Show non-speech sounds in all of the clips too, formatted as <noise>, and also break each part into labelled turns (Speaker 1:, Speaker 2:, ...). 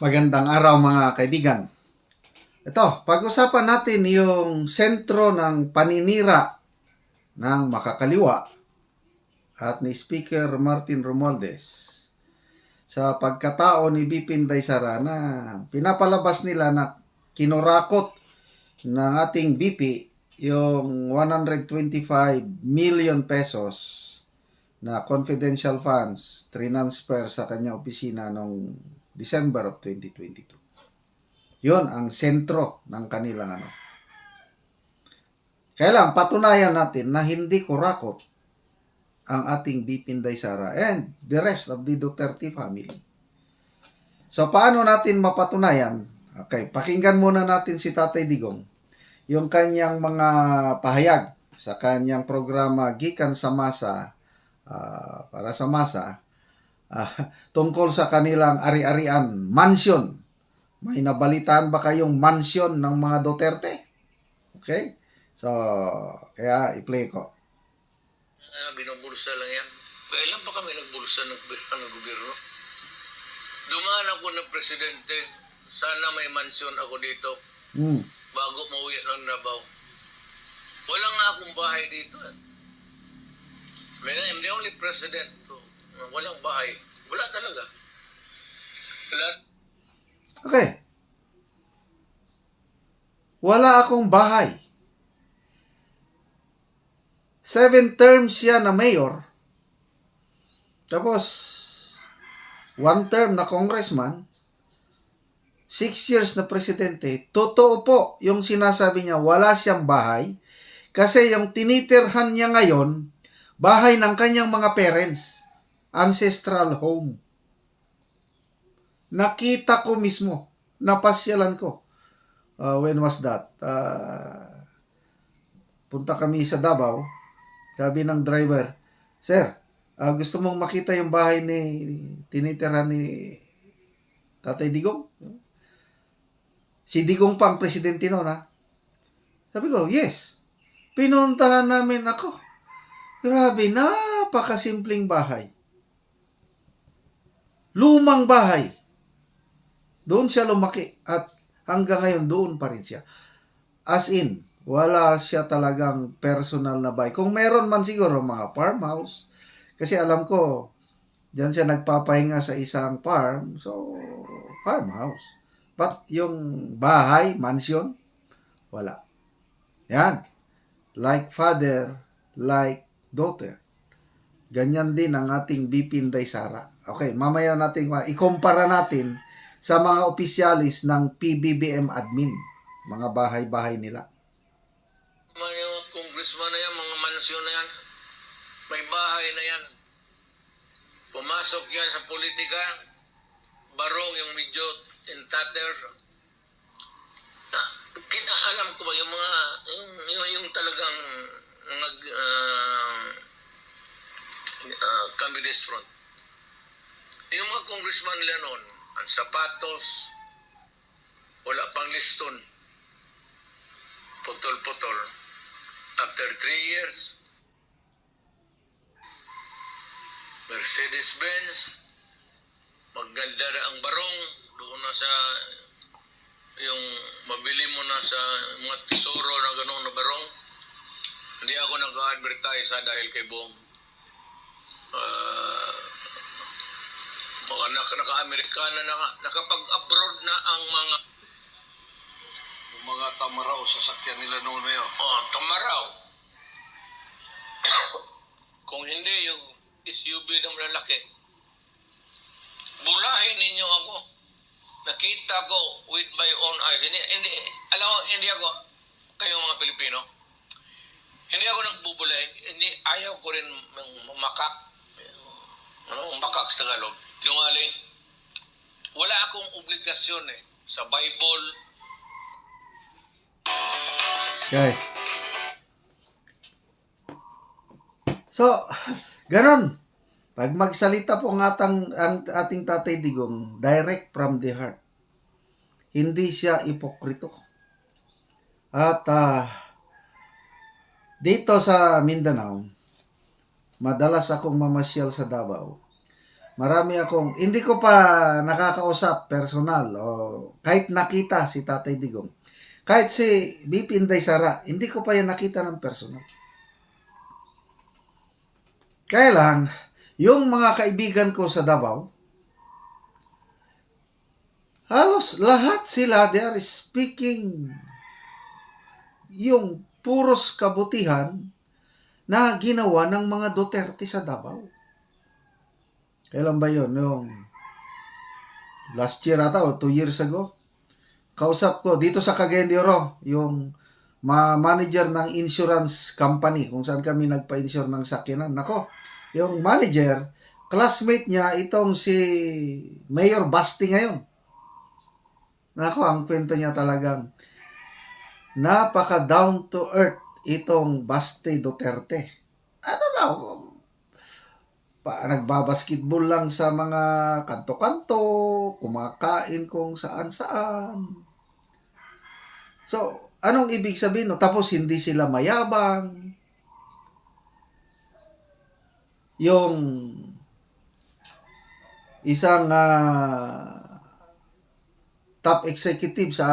Speaker 1: Magandang araw mga kaibigan. Ito, pag-usapan natin yung sentro ng paninira ng makakaliwa at ni Speaker Martin Romualdez sa pagkatao ni Bipin Daysara na pinapalabas nila na kinurakot ng ating BP yung 125 million pesos na confidential funds transfer sa kanya opisina noong December of 2022. Yon ang sentro ng kanilang ano. Kailan patunayan natin na hindi kurakot ang ating Bipinday Sara and the rest of the Duterte family. So paano natin mapatunayan? Okay, pakinggan muna natin si Tatay Digong yung kanyang mga pahayag sa kanyang programa Gikan sa Masa ah, para sa masa ah, tungkol sa kanilang ari-arian, mansion. May nabalitaan ba kayong mansion ng mga Duterte? Okay? So, kaya i-play ko.
Speaker 2: Ah, binubulsa lang yan. Kailan pa kami nagbulsa ng, ng gobyerno? Dumaan ako ng presidente. Sana may mansyon ako dito
Speaker 1: Hmm.
Speaker 2: bago mauwi ng Davao. Wala nga akong bahay dito. eh. I'm the only president to walang bahay. Wala talaga. Wala.
Speaker 1: Okay. Wala akong bahay. Seven terms siya na mayor. Tapos, one term na congressman. Six years na presidente. Totoo po yung sinasabi niya, wala siyang bahay. Kasi yung tinitirhan niya ngayon, bahay ng kanyang mga parents. Ancestral home. Nakita ko mismo. Napasyalan ko. Uh, when was that? Uh, punta kami sa Davao. Sabi ng driver, Sir, ah, gusto mong makita yung bahay ni tinitira ni Tatay Digong? Si Digong pang presidente noon, ha? Sabi ko, yes. Pinuntahan namin ako. Grabe, napakasimpleng bahay. Lumang bahay. Doon siya lumaki at hanggang ngayon doon pa rin siya. As in, wala siya talagang personal na bahay. Kung meron man siguro mga farmhouse, kasi alam ko, diyan siya nagpapahinga sa isang farm, so farmhouse. But yung bahay, mansion, wala. Yan. Like father, like daughter. Ganyan din ang ating Bipinday Sara. Okay, mamaya natin, ikumpara natin sa mga opisyalis ng PBBM admin. Mga bahay-bahay nila.
Speaker 2: Mga congressman na yan, mga mansyon na yan. May bahay na yan. Pumasok yan sa politika. Barong yung medyo. Ah, Kita alam ko ba yung mga yung, yung, yung talagang nag uh, uh, communist front. Yung mga congressman nila noon, ang sapatos, wala pang liston, putol-putol. After three years, Mercedes-Benz, maganda na ang barong, doon na sa yung mabili mo na sa mga tesoro na gano'n na barong. Hindi ako nag-advertise dahil kay Bong. naka-Amerikana na nga, nakapag-abroad na ang mga
Speaker 3: Yung mga tamaraw sa sakyan nila noon mayo.
Speaker 2: Oh, tamaraw. <coughs> Kung hindi yung SUV na malalaki, bulahin ninyo ako. Nakita ko with my own eyes. Hindi, hindi, alam mo, hindi ako, kayo mga Pilipino, hindi ako nagbubulay. Hindi, ayaw ko rin mang- makak. Ano, makak sa Tagalog. Tinungaling. Wala akong obligasyon eh. Sa Bible,
Speaker 1: Okay. So, ganon. Pag magsalita po ang, atang, ang ating tatay digong, direct from the heart. Hindi siya ipokrito. At ah, dito sa Mindanao, madalas akong mamasyal sa Davao. Marami akong, hindi ko pa nakakausap personal o kahit nakita si Tatay Digong. Kahit si BP Inday Sara, hindi ko pa yan nakita ng personal. Kaya lang, yung mga kaibigan ko sa Davao, halos lahat sila, they are speaking yung puros kabutihan na ginawa ng mga Duterte sa Davao. Kailan ba yun? Yung last year ata o two years ago. Kausap ko dito sa Cagayan de Oro, yung ma manager ng insurance company kung saan kami nagpa-insure ng sakyanan. Nako, yung manager, classmate niya itong si Mayor Basti ngayon. Nako, ang kwento niya talagang napaka down to earth itong Basti Duterte. Ano lang, pa, nagbabasketball lang sa mga kanto-kanto, kumakain kung saan-saan. So, anong ibig sabihin? No? Tapos hindi sila mayabang. Yung isang ah, top executive sa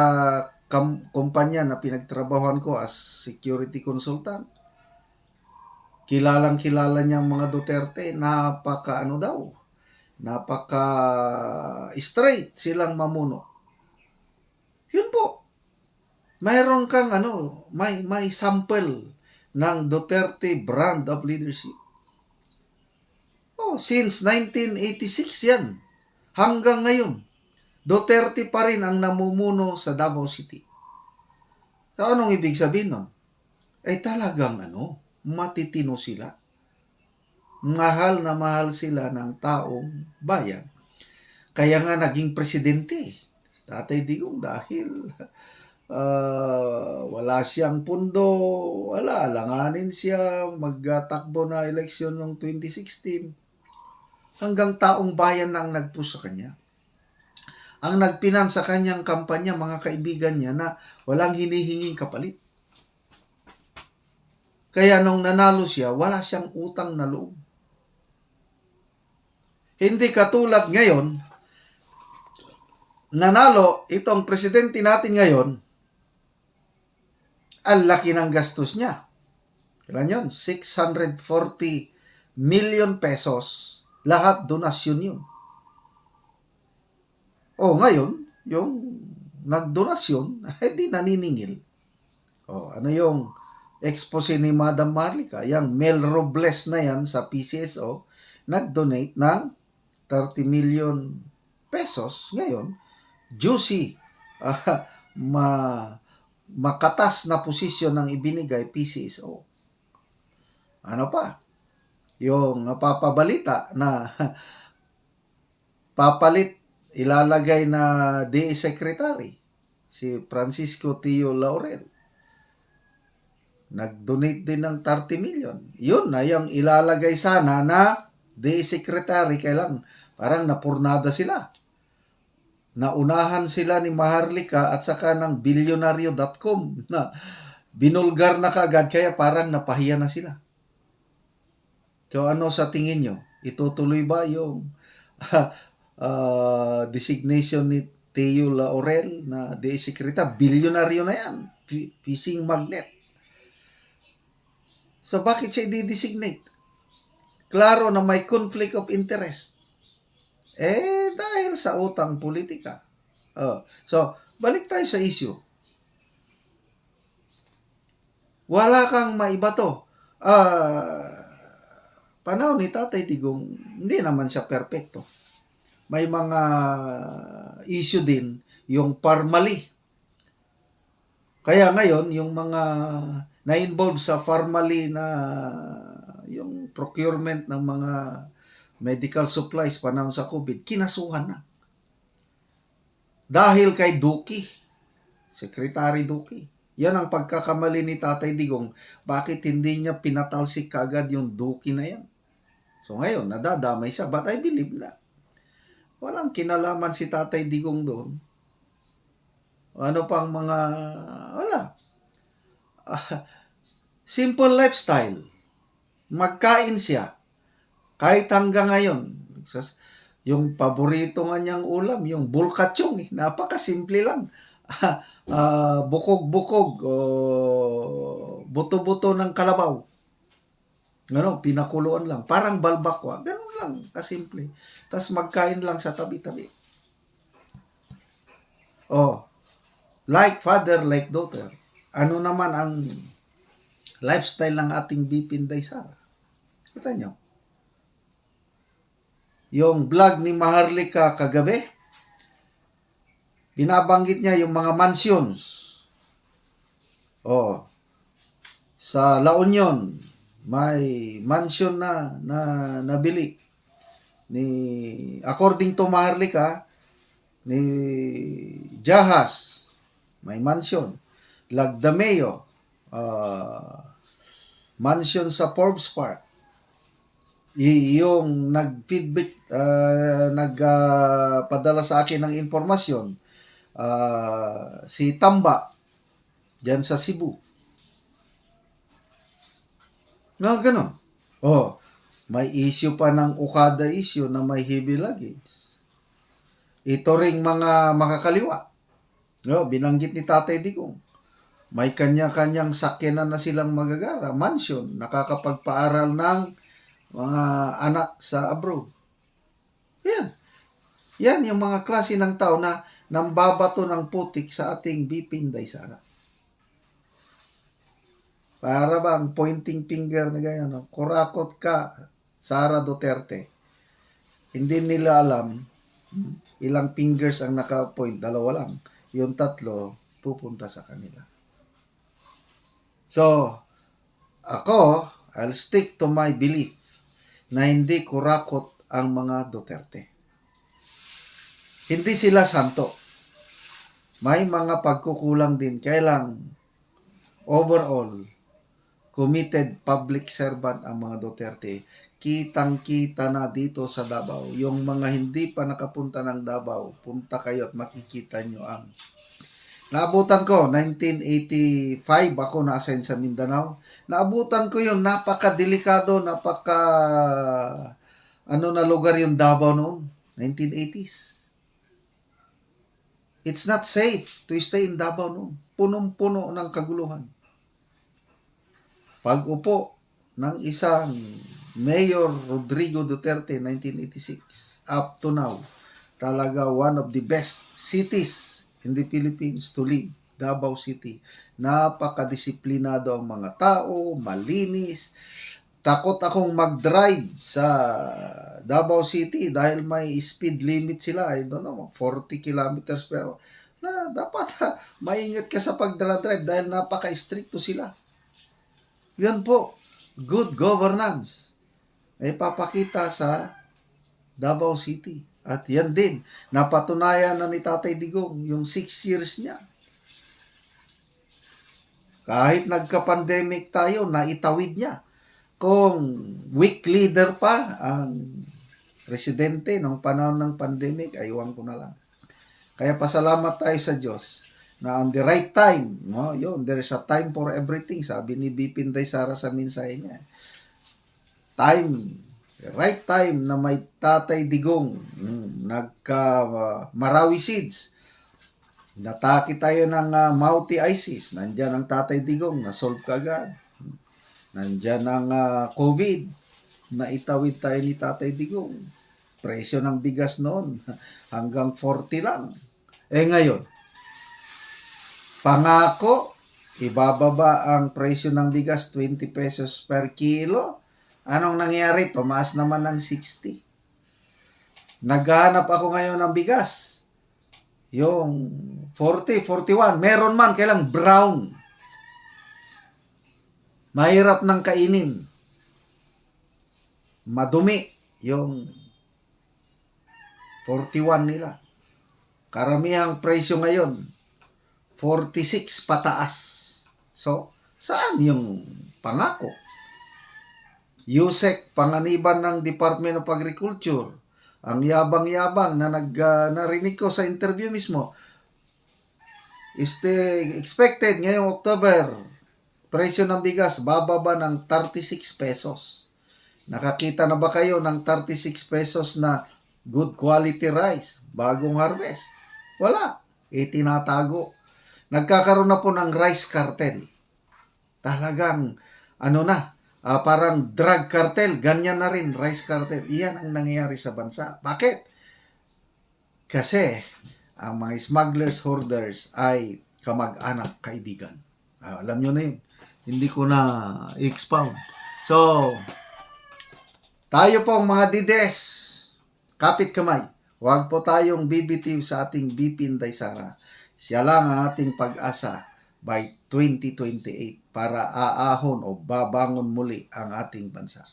Speaker 1: kam- kumpanya na pinagtrabahoan ko as security consultant kilalang kilala niyang mga Duterte, napaka ano daw, napaka straight silang mamuno. Yun po. Mayroon kang ano, may may sample ng Duterte brand of leadership. Oh, since 1986 yan. Hanggang ngayon, Duterte pa rin ang namumuno sa Davao City. So, anong ibig sabihin nun? Eh talagang ano, matitino sila. Mahal na mahal sila ng taong bayan. Kaya nga naging presidente. Tatay Digong dahil <laughs> ah, wala siyang pundo, wala, alanganin siya, magtakbo na eleksyon noong 2016. Hanggang taong bayan na ang nagpush sa kanya. Ang nagpinan sa kanyang kampanya, mga kaibigan niya na walang hinihinging kapalit. Kaya nung nanalo siya, wala siyang utang na loob. Hindi katulad ngayon, nanalo itong presidente natin ngayon, ang laki ng gastos niya. Kailan yun? 640 million pesos. Lahat donasyon yun. O ngayon, yung nagdonasyon, <laughs> eh di naniningil. O ano yung expose ni Madam Marlica, yung Mel Robles na yan sa PCSO, nag-donate ng 30 million pesos. Ngayon, juicy, <laughs> ah, ma, makatas na posisyon ng ibinigay PCSO. Ano pa? Yung napapabalita na <laughs> papalit, ilalagay na DA Secretary, si Francisco Tio Laurel nag-donate din ng 30 million. Yun na yung ilalagay sana na day secretary kailang parang napurnada sila. Naunahan sila ni Maharlika at saka ng bilyonaryo.com na binulgar na kaagad kaya parang napahiya na sila. So ano sa tingin nyo? Itutuloy ba yung uh, <laughs> designation ni Teo Laurel na day secretary? Bilyonaryo na yan. Fishing magnet. So bakit siya i-designate? Klaro na may conflict of interest. Eh, dahil sa utang politika. Oh. So, balik tayo sa issue. Wala kang maibato. Ah, panahon ni Tatay Digong, hindi naman siya perpekto. May mga issue din, yung parmali. Kaya ngayon, yung mga na-involve sa formally na yung procurement ng mga medical supplies panahon sa COVID, kinasuhan na. Dahil kay Duki, Secretary Duki. Yan ang pagkakamali ni Tatay Digong. Bakit hindi niya pinatalsik kagad yung Duki na yan? So ngayon, nadadamay siya. But I believe na. Walang kinalaman si Tatay Digong doon. Ano pang mga... Wala. Ah, simple lifestyle. Magkain siya. Kahit hanggang ngayon. Yung paborito nga niyang ulam, yung bulkatsong. Eh. Napakasimple lang. <laughs> Ah, bukog-bukog o buto-buto ng kalabaw. Ano, pinakuluan lang. Parang balbakwa. Ganun lang, kasimple. Tapos magkain lang sa tabi-tabi. Oh, like father, like daughter. Ano naman ang lifestyle ng ating Bipinday Sara? Kita nyo? Yung vlog ni Maharlika kagabi, binabanggit niya yung mga mansions. Oh, sa La Union, may mansion na na nabili ni according to Maharlika ni Jahas may mansion Lagdameo uh, mansion sa Forbes Park yung nag-feedback uh, nagpadala sa akin ng impormasyon ah, si Tamba diyan sa Cebu No, ganun. Oh, may issue pa ng Okada issue na may heavy luggage. Ito ring mga makakaliwa. No, binanggit ni Tatay Digong. May kanya-kanyang sakyanan na silang magagara, mansion, nakakapagpaaral ng mga anak sa abroad. Yan. Yan yung mga klase ng tao na nambabato ng putik sa ating Bipinday Sara. Para bang pointing finger na ganyan, no? kurakot ka, Sara Duterte. Hindi nila alam hmm, ilang fingers ang naka-point, dalawa lang. Yung tatlo, pupunta sa kanila. So, ako, I'll stick to my belief na hindi kurakot ang mga Duterte. Hindi sila santo. May mga pagkukulang din. Kailang overall, committed public servant ang mga Duterte. Kitang-kita na dito sa Davao. Yung mga hindi pa nakapunta ng Davao, punta kayo at makikita nyo ang Naabutan ko, 1985 ako na-assign sa Mindanao. Naabutan ko yun, napaka-delikado, napaka ano na lugar yung Davao noon, 1980s. It's not safe to stay in Davao noon. Punong-puno ng kaguluhan. Pag-upo ng isang Mayor Rodrigo Duterte 1986 up to now, talaga one of the best cities in the Philippines to live, Davao City. Napakadisiplinado ang mga tao, malinis. Takot akong mag-drive sa Davao City dahil may speed limit sila. I don't know, 40 kilometers per hour. Na dapat ha, maingat ka sa pag-drive dahil napaka-stricto sila. Yan po, good governance. Ay papakita sa Davao City. At yan din, napatunayan na ni Tatay Digong yung 6 years niya. Kahit nagka-pandemic tayo, naitawid niya. Kung weak leader pa ang presidente nung panahon ng pandemic, aywan ko na lang. Kaya pasalamat tayo sa Diyos na on the right time, no? Yun, there is a time for everything, sabi ni Bipinday Sara sa mensahe niya. Time right time na may tatay digong. Mm, nagka uh, Marawi seeds. Nataki tayo ng uh, Mauti ISIS. Nandyan ang tatay digong na-solve kagad nandyan ang uh, COVID na itawid tayo ni tatay digong. Presyo ng bigas noon <laughs> hanggang 40 lang. Eh ngayon pangako ibababa ang presyo ng bigas 20 pesos per kilo Anong nangyari? Tumaas naman ng 60. Naghahanap ako ngayon ng bigas. Yung 40, 41. Meron man, kailang brown. Mahirap ng kainin. Madumi yung 41 nila. Karamihang presyo ngayon, 46 pataas. So, saan yung pangako? Yusek, panganiban ng Department of Agriculture. Ang yabang-yabang na nag, uh, narinig ko sa interview mismo. Este, expected ngayong October, presyo ng bigas bababa ng 36 pesos. Nakakita na ba kayo ng 36 pesos na good quality rice, bagong harvest. Wala. Itinatago. Nagkakaroon na po ng rice cartel. Talagang, ano na, ah, parang drug cartel, ganyan na rin, rice cartel. Iyan ang nangyayari sa bansa. Bakit? Kasi, ang mga smugglers, hoarders ay kamag-anak, kaibigan. Ah, alam nyo na yun. Hindi ko na expound. So, tayo pong mga dides, kapit kamay. Huwag po tayong bibitiw sa ating BP Inday Sara. Siya lang ang ating pag-asa by 2028 para aahon o babangon muli ang ating bansa.